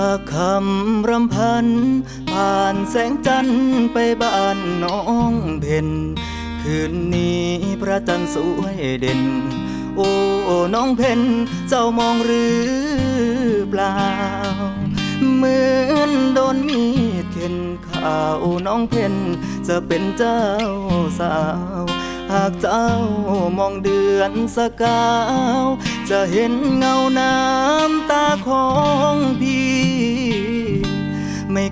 ากคำรำพัน ผ่านแสงจันทร์ไปบ้านน้องเพ็ญคืนนี้พระจันทร์สวยเด่น โอ้น้องเพ็ญเจ้ามองหรือเปล่า เหมือนโดนมีดเข็นข่าวน้องเพ็ญจะเป็นเจ้าสาวหากเจ้ามองเดือนสกาว จะเห็นเงาน้ำตาของ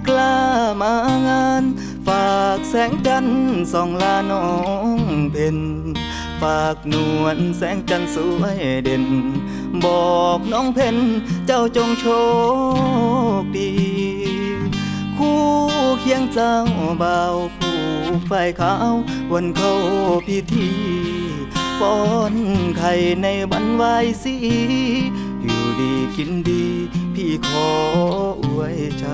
กล้ามางาน ฝากแสงจันทร์ส่องลาน้องเพ็ญฝากนวลแสงจันทร์สวยเด่น บอกน้องเพ็ญเจ้าจงโชคดี คู่เคียงเจ้าเบาผูกไฟขาว วันเข้าพิธีป้อนไข่ในวันไวายสี อยู่ดีกินดี พี่ขออวยใจ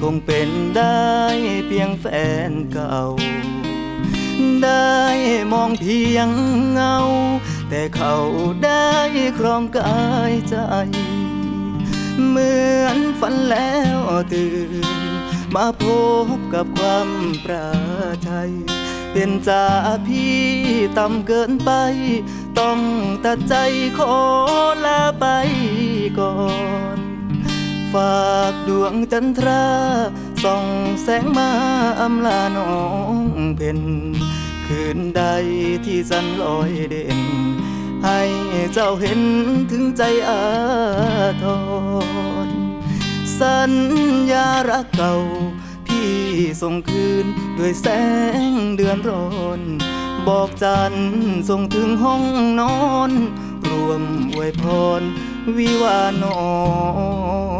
คงเป็นได้เพียงแฟนเก่า ได้มองเพียงเงา แต่เขาได้ครองกายใจ เหมือนฝันแล้วตื่น มาพบกับความประชัยเป็นจ่าพี่ต่ำเกินไป ต้องตัดใจขอลาไปก่อน ฝากดวงจันทราส่องแสงมาอำลาน้องเพ็ญคืนใดที่จันลอยเด่น ให้เจ้าเห็นถึงใจอาทร สัญญารักเก่า พี่ส่งคืนด้วยแสงเดือนร้อนบอกจันส่งถึงห้องนอน รวมอวยพรวิวาน้อง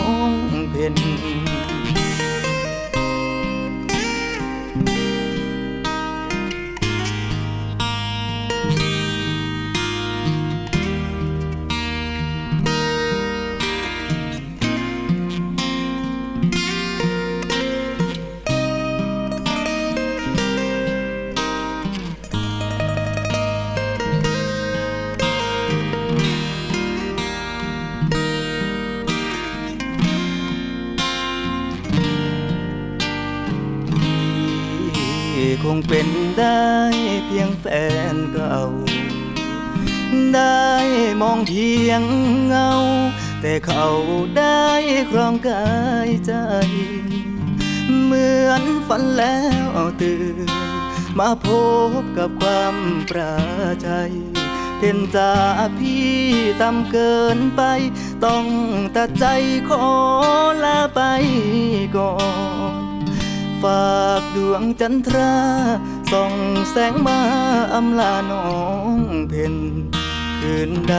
คงเป็นได้เพียงแฟนเก่า ได้มองเพียงเงา แต่เขาได้ครองกายใจ เหมือนฝันแล้วตื่น มาพบกับความประชัยเป็นจ่าพี่ต่ำเกินไป ต้องตัดใจขอลาไปก่อนฝาก ดวงจันทราส่องแสงมาอำลาน้องเพ็ญคืนใด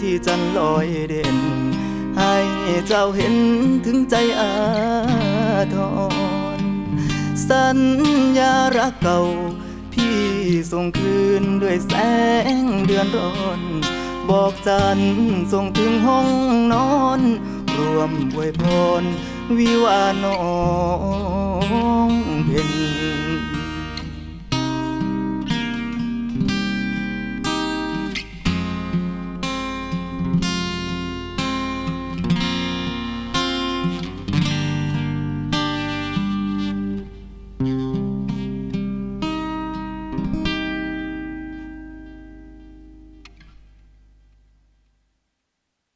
ที่จันลอยเด่น ให้เจ้าเห็นถึงใจอาทร สัญญารักเก่า พี่ส่งคืนด้วยแสงเดือนร้อน บอกจันส่งถึงห้องนอน รวมอวยพรวิวาน้อง เพ็ญ